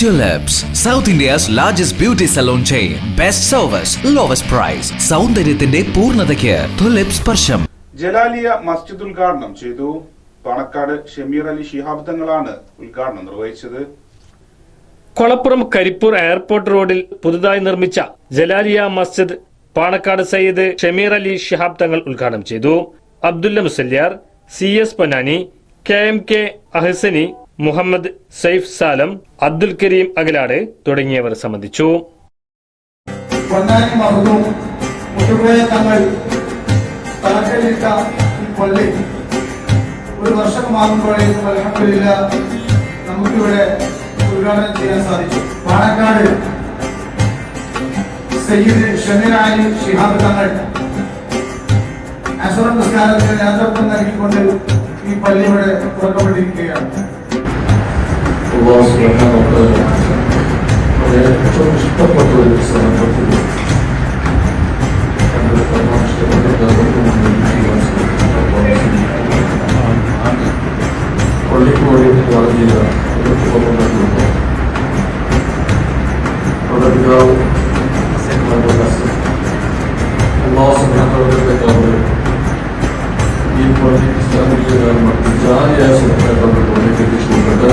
Tulips, south India's largest beauty salon chain. Best service, lowest price സൗന്ദര്യത്തിന്റെ പൂർണതയ്ക്ക് tulips സ്പർശം. ജലാലിയ മസ്ജിദ് ഉദ്ഘാടനം ചെയ്തു. പാണക്കാട് ഷമീർ അലി ശിഹാബ് തങ്ങളാണ് ഉദ്ഘാടനം നിർവഹിച്ചത്. കൊളപ്പുറം കരിപ്പൂർ എയർപോർട്ട് റോഡിൽ പുതുതായി നിർമ്മിച്ച ജലാലിയ മസ്ജിദ് പാണക്കാട് സയ്യിദ് ഷമീർ അലി ഷിഹാബ് തങ്ങൾ ഉദ്ഘാടനം ചെയ്തു. Abdulla Musliyar C S Ponnani K M K Ahsani Muhammad Saif Salam Abdul Kareem Agalad തുടങ്ങിയവർ സംബന്ധിച്ചു. ഒരു വർഷമാകുമ്പോഴേക്കും അലഹമില്ല നമുക്കിവിടെ ഉദ്ഘാടനം ചെയ്യാൻ സാധിച്ചു പാണക്കാട് സയ്യിദ് ഷമീറായി ഷിഹാബ് തങ്ങൾ അസുറ നിസ്കാരത്തിന് നേതൃത്വം നൽകിക്കൊണ്ട് ഈ voz que acaba projeto. É, estamos tão controlados que estamos a Quando falamos que estamos tentando com um vigilância para poder Olhe com o olho para a vida, olhe com o olho para a vida. Olha para o sempre na vocação. Allah subhanahu wa ta'ala ये पढ़ने की a जगह मत जाए या सब पैदा करने के लिए शुरू करता